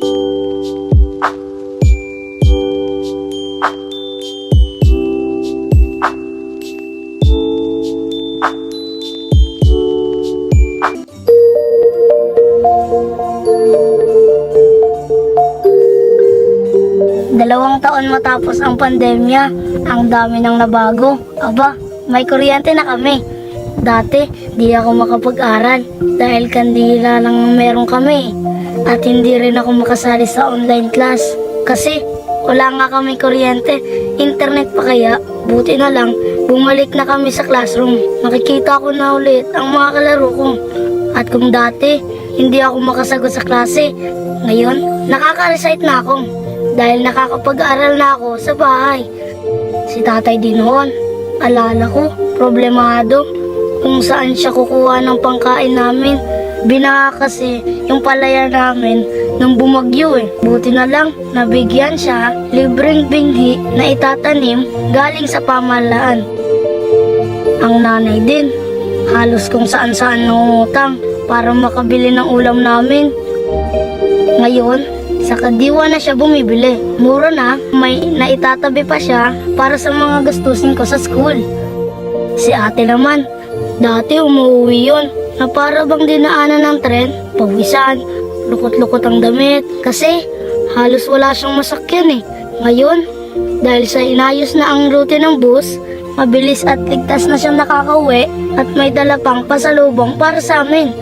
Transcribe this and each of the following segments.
Dalawang taon matapos ang pandemya, ang dami nang nabago. Aba, may kuryente na kami. Dati, di ako makapag-aral dahil kandila lang meron kami. At hindi rin ako makasali sa online class kasi wala nga kami kuryente. Internet pa kaya, buti na lang, bumalik na kami sa classroom. Nakikita ko na ulit ang mga kalaro ko. At kung dati, hindi ako makasagot sa klase, ngayon, nakaka-recite na ako dahil nakakapag-aral na ako sa bahay. Si tatay din noon, alala ko, problemado kung saan siya kukuha ng pangkain namin. Binaha kasi yung palaya namin nung bumagyo eh. Buti na lang, nabigyan siya libreng binghi na itatanim galing sa pamahalaan. Ang nanay din, halos kung saan saan nangungutang para makabili ng ulam namin. Ngayon, sa kadiwa na siya bumibili. Mura na, may naitatabi pa siya para sa mga gastusin ko sa school. Si ate naman, dati umuwi yon na para bang dinaanan ng tren, pawisan, lukot-lukot ang damit kasi halos wala siyang masakyan eh. Ngayon, dahil sa inayos na ang route ng bus, mabilis at ligtas na siyang nakakauwi at may dala pang pasalubong para sa amin.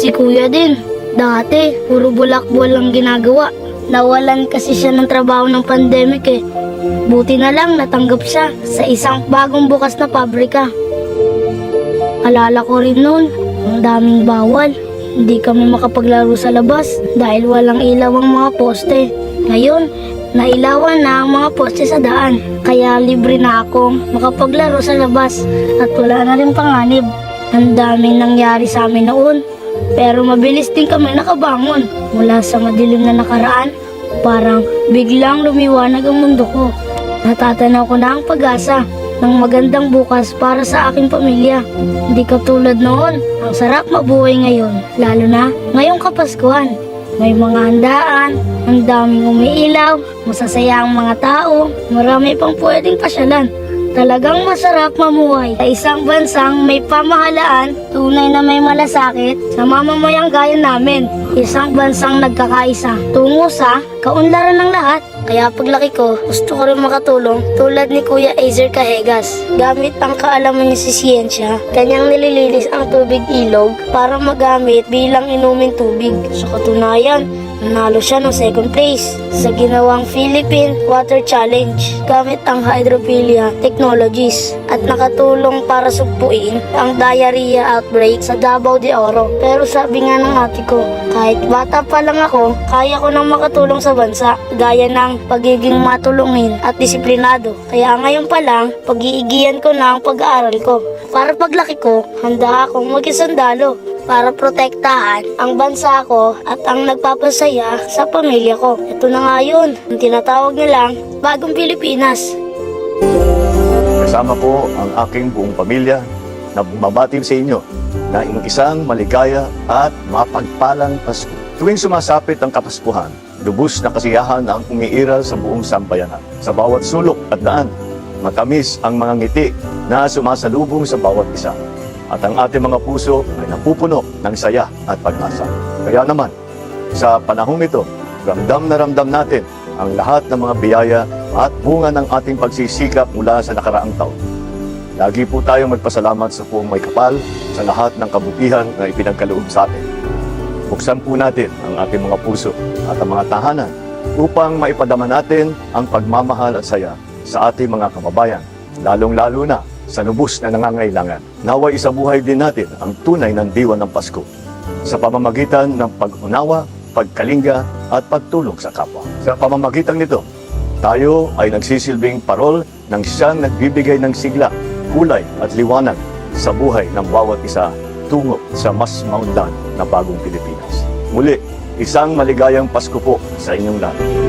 Si kuya din, dati puro bulakbol ang ginagawa. Nawalan kasi siya ng trabaho ng pandemic eh. Buti na lang natanggap siya sa isang bagong bukas na pabrika. Alala ko rin noon, ang daming bawal. Hindi kami makapaglaro sa labas dahil walang ilaw ang mga poste. Ngayon, nailawan na ang mga poste sa daan. Kaya libre na akong makapaglaro sa labas at wala na rin panganib. Ang daming nangyari sa amin noon. Pero mabilis din kami nakabangon mula sa madilim na nakaraan. Parang biglang lumiwanag ang mundo ko. Natatanaw ko na ang pag-asa ng magandang bukas para sa aking pamilya. Hindi katulad noon, ang sarap mabuhay ngayon, lalo na ngayong Kapaskuhan. May mga handaan, ang daming umiilaw, masasaya ang mga tao, marami pang pwedeng pasyalan. Talagang masarap mamuhay sa isang bansang may pamahalaan, tunay na may malasakit sa mamamayang gaya namin. Isang bansang nagkakaisa, tungo sa kaunlaran ng lahat. Kaya paglaki ko, gusto ko rin makatulong tulad ni Kuya Azer Cahegas. Gamit ang kaalaman niya sa siyensya, kanyang nililinis ang tubig ilog para magamit bilang inumin tubig. Sa katunayan, Nanalo siya ng second place sa ginawang Philippine Water Challenge gamit ang hydrophilia technologies at nakatulong para sugpuin ang diarrhea outbreak sa Davao de Oro. Pero sabi nga ng ate ko, kahit bata pa lang ako, kaya ko nang makatulong sa bansa gaya ng pagiging matulungin at disiplinado. Kaya ngayon pa lang, pag-iigihan ko na ang pag-aaral ko. Para paglaki ko, handa akong mag-isandalo para protektahan ang bansa ko at ang nagpapasaya sa pamilya ko. Ito na nga yun, ang tinatawag nilang Bagong Pilipinas. Kasama ko ang aking buong pamilya na bumabati sa inyo na isang maligaya at mapagpalang Pasko. Tuwing sumasapit ang Kapaskuhan, lubos na kasiyahan ang umiiral sa buong sambayanan. Sa bawat sulok at daan, matamis ang mga ngiti na sumasalubong sa bawat isa. At ang ating mga puso ay napupuno ng saya at pag-asa. Kaya naman, sa panahong ito, ramdam na ramdam natin ang lahat ng mga biyaya at bunga ng ating pagsisikap mula sa nakaraang taon. Lagi po tayong magpasalamat sa buong may kapal sa lahat ng kabutihan na ipinagkaloob sa atin. Buksan po natin ang ating mga puso at ang mga tahanan upang maipadama natin ang pagmamahal at saya sa ating mga kababayan, lalong-lalo na sa lubos na nangangailangan. Naway isabuhay din natin ang tunay ng diwa ng Pasko sa pamamagitan ng pag-unawa, pagkalinga at pagtulong sa kapwa. Sa pamamagitan nito, tayo ay nagsisilbing parol ng siyang nagbibigay ng sigla, kulay at liwanag sa buhay ng bawat isa tungo sa mas maunlad na bagong Pilipinas. Muli, isang maligayang Pasko po sa inyong lahat.